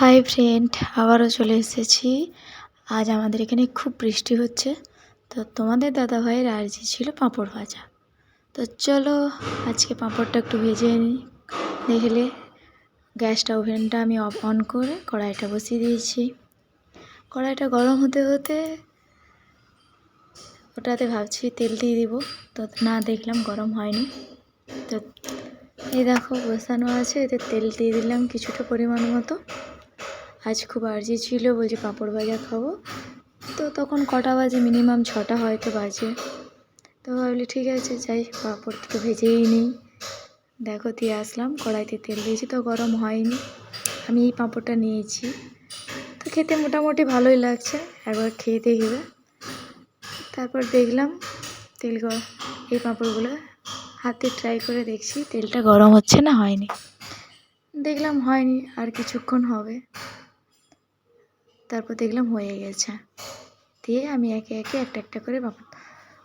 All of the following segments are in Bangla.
হাই ফ্রেন্ড আবারও চলে এসেছি। আজ আমাদের এখানে খুব বৃষ্টি হচ্ছে। তো তোমাদের দাদা ভাইয়ের আর্জি ছিল পাঁপড় ভাজা। তো চলো, আজকে পাঁপড়টা একটু ভেজে নিই। দেখলে গ্যাসটা, ওভেনটা আমি অফ অন করে কড়াইটা বসিয়ে দিয়েছি। কড়াইটা গরম হতে হতে ওটাতে ভাবছি তেল দিয়ে দিব। তো না দেখলাম গরম হয়নি। তো এই দেখো, বসানো আছে। এতে তেল দিয়ে দিলাম কিছুটা পরিমাণ মতো। আজ খুব আর্জি ছিল, বলছি পাঁপড় ভাজা খাব। তো তখন কটা বাজে? মিনিমাম ছটা হয়তো বাজে। তো ভাবলি, ঠিক আছে, যাই, পাঁপড় তো ভেজেই নিই। দেখো, দিয়ে আসলাম, কড়াইতে তেল দিয়েছি, তো গরম হয়নি। আমি এই পাঁপড়টা নিয়েছি। তো খেতে মোটামুটি ভালোই লাগছে, একবার খেয়ে দেখবে তারপর দেখলাম, তেল গরম এই পাঁপড়গুলো হাতে ট্রাই করে দেখছি, তেলটা গরম হচ্ছে না, হয়নি। দেখলাম হয়নি, আর কিছুক্ষণ হবে। তারপর দেখলাম হয়ে গেছে। দিয়ে আমি একে একে একটা একটা করে পাঁপড়।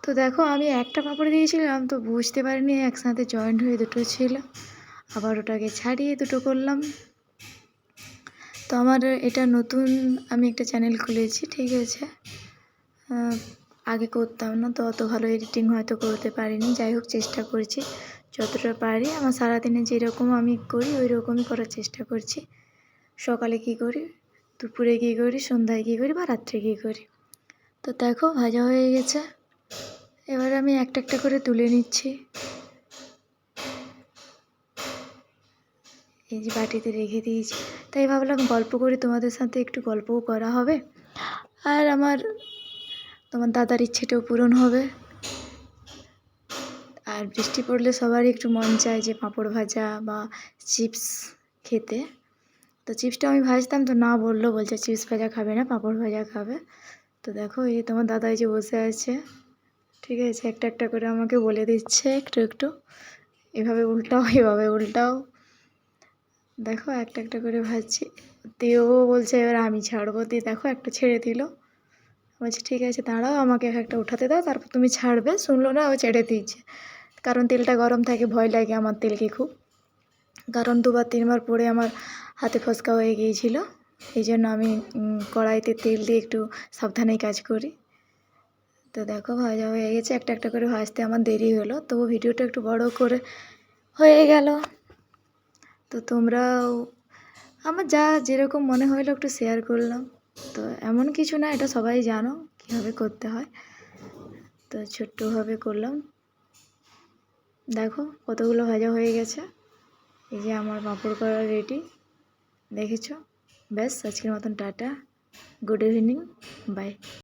তো দেখো আমি একটা পাঁপড় দিয়েছিলাম, তো বুঝতে পারিনি একসাথে জয়েন্ট হয়ে দুটো ছিল। আবার ওটাকে ছাড়িয়ে দুটো করলাম। তো আমার এটা নতুন, আমি একটা চ্যানেল খুলেছি, ঠিক আছে? আগে করতাম না, তো অত ভালো এডিটিং হয়তো করতে পারিনি। যাই হোক, চেষ্টা করছি। যতটা পারি, আমার সারাদিনে যেরকম আমি করি ওই রকমই করার চেষ্টা করছি। সকালে কী করি? দুপুরে কী করি, সন্ধ্যায় কী করি বা রাত্রে কী করি? তো দেখো, ভাজা হয়ে গেছে। এবার আমি একটা একটা করে তুলে নিচ্ছি। এই যে বাটিতে রেখে দিয়েছি। তাই ভাবলাম গল্প করি তোমাদের সাথে একটু গল্পও করা হবে। আর আমার, তোমার দাদার ইচ্ছেটাও পূরণ হবে। আর বৃষ্টি পড়লে সবারই একটু মন চায় যে পাঁপড় ভাজা বা চিপস খেতে। তো চিপসটা আমি ভাজতাম তো না বলল বলছে, চিপস ভাজা খাবে না, পাঁপড় ভাজা খাবে। তো দেখো এই তোমার দাদা এই যে বসে আছে, ঠিক আছে? একটা একটা করে আমাকে বলে দিচ্ছে, একটু একটু। এভাবে উল্টাও এভাবে উল্টাও। দেখো একটা একটা করে ভাজছি। দিয়েও বলছে, এবার আমি ছাড়বো। দিয়ে দেখো একটা ছেড়ে দিল। বলছে, ঠিক আছে, দাঁড়াও, আমাকে একটা উঠাতে দাও, তারপর তুমি ছাড়বে। শুনলো না, ও ছেড়ে দিচ্ছে কারণ তেলটা গরম থাকে, ভয় লাগে আমার তেলকে খুব। কারণ দুবার, তিনবার পরে আমার হাতে ফসকা হয়ে গিয়েছিল। এই জন্য আমি কড়াইতে তেল দিয়ে একটু সাবধানেই কাজ করি। তো দেখো, ভাজা হয়ে গেছে। একটা একটা করে ভাজতে আমার দেরি হলো। তবু ভিডিওটা একটু বড় করে হয়ে গেল। তো তোমরাও, আমার যা যেরকম মনে হলো একটু শেয়ার করলাম। তো এমন কিছু না, এটা সবাই জানো কীভাবে করতে হয়। তো ছোট্টভাবে করলাম। দেখো, কতগুলো ভাজা হয়ে গেছে। এই যে আমার পাঁপড় করা রেডি দেখেছ? ব্যাস আজকের মতন টাটা। Good evening by